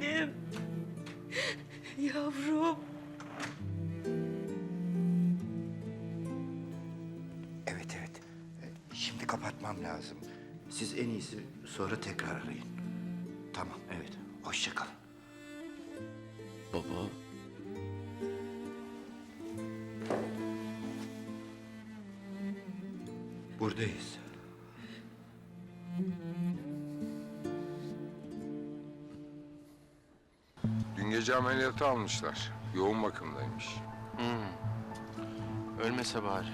Annem. Yavrum. Evet evet. Şimdi kapatmam lazım. Siz en iyisi sonra tekrar arayın. Tamam evet. Hoşça kalın. Baba. Buradayız. Gece ameliyata almışlar. Yoğun bakımdaymış. Ölmese bari.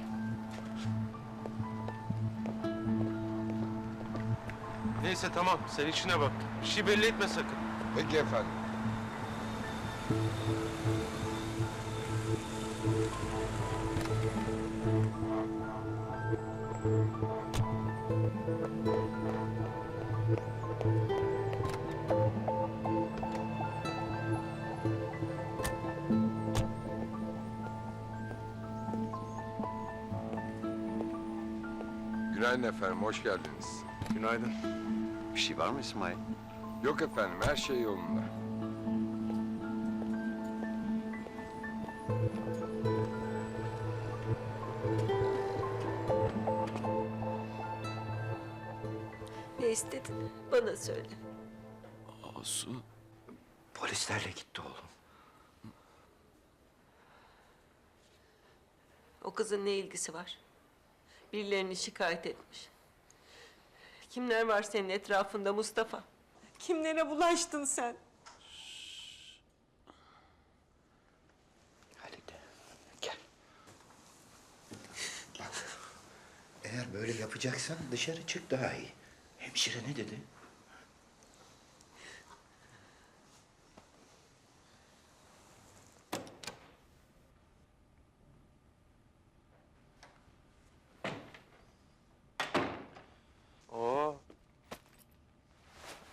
Neyse tamam sen işine bak. Bir şey belli etme sakın. Peki efendim. Günaydın efendim, hoş geldiniz. Günaydın. Bir şey var mı İsmail? Yok efendim, her şey yolunda. Ne istedin? Bana söyle. Asu. Polislerle gitti oğlum. O kızın ne ilgisi var? Birilerini şikayet etmiş. Kimler var senin etrafında Mustafa? Kimlere bulaştın sen? Halide gel. Bak. Eğer böyle yapacaksan dışarı çık daha iyi. Hemşire ne dedi?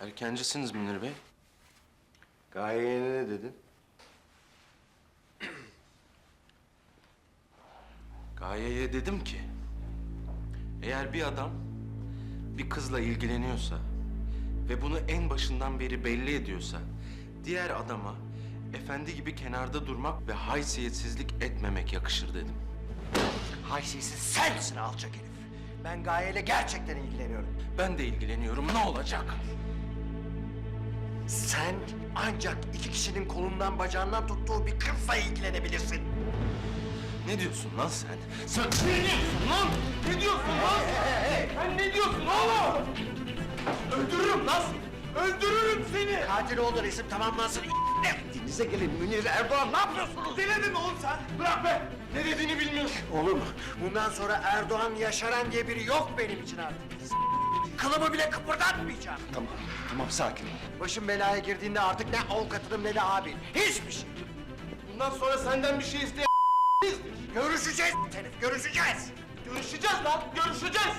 Erkencisiniz Münir Bey. Gaye'ye ne dedin? Gaye'ye dedim ki... Eğer bir adam bir kızla ilgileniyorsa ve bunu en başından beri belli ediyorsa diğer adama efendi gibi kenarda durmak ve haysiyetsizlik etmemek yakışır dedim. Haysiyetsiz sensin alçak herif. Ben Gaye'yle gerçekten ilgileniyorum. Ben de ilgileniyorum ne olacak? Sen ancak iki kişinin kolundan bacağından tuttuğu bir kızla ilgilenebilirsin. Ne diyorsun lan sen? Sen ne diyorsun lan? Ne diyorsun lan? Sen ne diyorsun oğlum? Öldürürüm lan. Öldürürüm seni. Katil olduğun isim tamamlansın. Denize gelin Münir Erdoğan ne yapıyorsunuz? Delirdin mi oğlum sen? Bırak be. Ne dediğini bilmiyorsun. Oğlum bundan sonra Erdoğan Yaşaran diye biri yok benim için artık. Kılımı bile kıpırdatmayacağım. Tamam, tamam sakin ol. Başım belaya girdiğinde artık ne avukatım ne de abin. Hiçbir şey. Bundan sonra senden bir şey isteyen Görüşeceğiz herif görüşeceğiz. Görüşeceğiz lan, görüşeceğiz.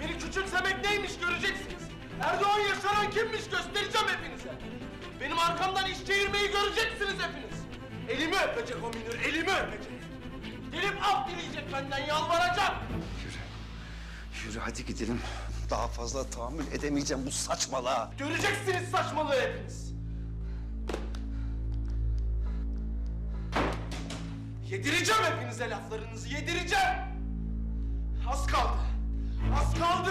Beni küçümsemek neymiş göreceksiniz. Erdoğan Yaşaran kimmiş göstereceğim hepinize. Benim arkamdan iş çevirmeyi göreceksiniz hepiniz. Elimi öpecek o Münir, elimi öpecek. Gelip af dileyecek benden, yalvaracak. Yürü hadi gidelim. Daha fazla tahammül edemeyeceğim bu saçmalığa. Göreceksiniz saçmalığı hepiniz. Yedireceğim hepinize laflarınızı, yedireceğim. Az kaldı. Az kaldı.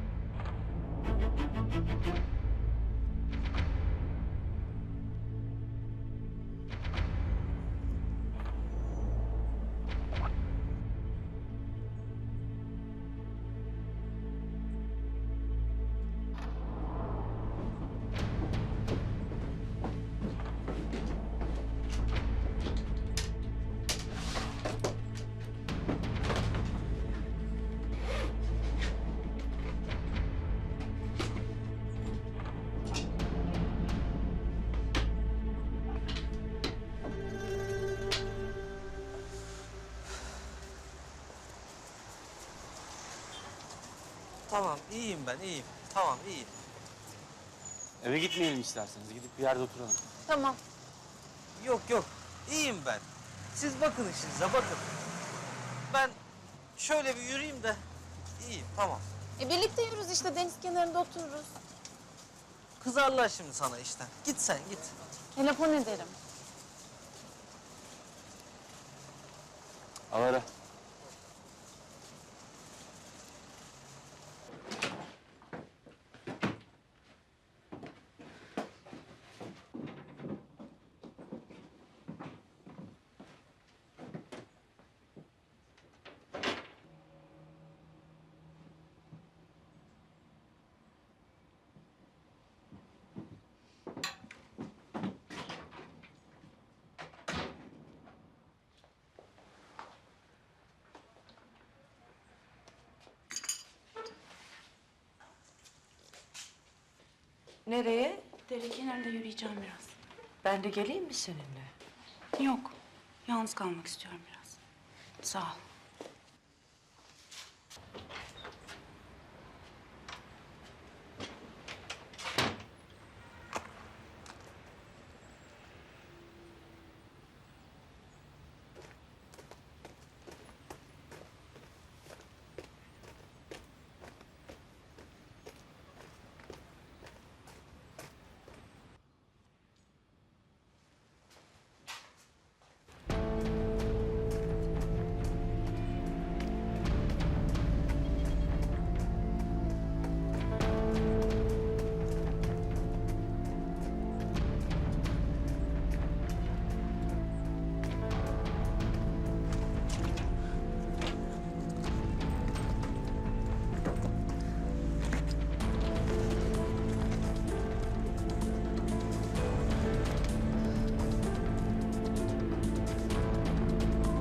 Tamam iyiyim ben iyiyim. Tamam iyiyim. Eve gitmeyelim isterseniz. Gidip bir yerde oturalım. Tamam. Yok yok iyiyim ben. Siz bakın işinize bakın. Ben şöyle bir yürüyeyim de iyiyim tamam. E birlikte yürürüz işte deniz kenarında otururuz. Kızarlar şimdi sana işten. Git sen git. Telefon ederim. Al ara. Nereye? Dere kenarında yürüyeceğim biraz. Ben de geleyim mi seninle? Yok. Yalnız kalmak istiyorum biraz. Sağ ol.